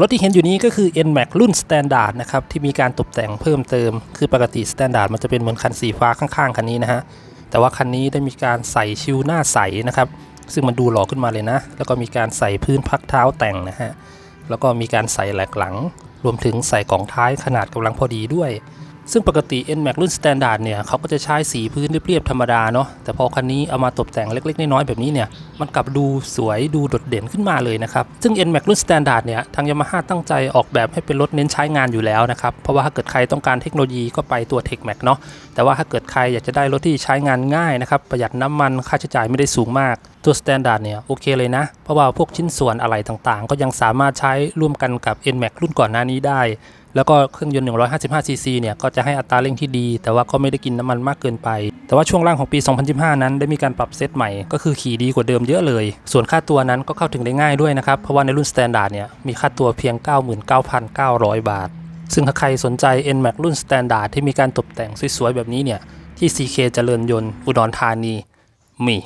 รถที่เห็นอยู่นี้ก็คือ NMAX รุ่น Standard นะครับที่มีการตกแต่งเพิ่มเติม คือปกติ Standard มันจะเป็นเหมือนคันสีฟ้าข้างๆคันนี้นะฮะแต่ว่าคันนี้ได้มีการใส่ชิวหน้าใสนะครับซึ่งมันดูหล่อขึ้นมาเลยนะ แล้วก็มีการใส่พื้นพักเท้าแต่งนะฮะแล้วก็มีการใส่แหลกหลัง รวมถึงใส่กล่องท้ายขนาดกำลังพอดีด้วย ซึ่งปกติ NMAX รุ่น Standard เนี่ยเขาก็จะใช้สีพื้นเรียบๆธรรมดาเนาะแต่พอคันนี้เอามาตกแต่งเล็กๆน้อยๆแบบนี้เนี่ยมันกลับดูสวยดูโดดเด่นขึ้นมาเลยนะครับ ซึ่ง NMAX รุ่น Standard เนี่ยทาง Yamaha ตั้งใจออกแบบให้เป็นรถเน้นใช้งานอยู่แล้วนะครับ เพราะว่าถ้าเกิดใครต้องการเทคโนโลยีก็ไปตัว TechMax เนาะแต่ว่าถ้าเกิดใครอยากจะได้รถที่ใช้งานง่ายนะครับประหยัดน้ำมันค่าใช้จ่ายไม่ได้สูงมากตัว Standard เนี่ยโอเคเลยนะ เพราะว่าพวกชิ้นส่วนอะไรต่างๆ ก็ยังสามารถใช้ร่วมกันกับ NMAX รุ่นก่อนหน้านี้ได้ แล้วก็เครื่องยนต์ 155cc เนี่ยก็จะให้อัตราเร่งที่ดี แต่ว่าก็ไม่ได้กินน้ำมันมากเกินไป แต่ว่าช่วงล่างของปี 2015 นั้นได้มีการปรับเซตใหม่ ก็คือขี่ดีกว่าเดิมเยอะเลย ส่วนค่าตัวนั้นก็เข้าถึงได้ง่ายด้วยนะครับ เพราะว่าในรุ่น Standard เนี่ยมีค่าตัวเพียง 99,900 บาท ซึ่งถ้าใครสนใจ NMAX รุ่น Standard ที่มีการตกแต่งสวยๆแบบนี้เนี่ยที่ CK เจริญยนต์อุดรธานีมี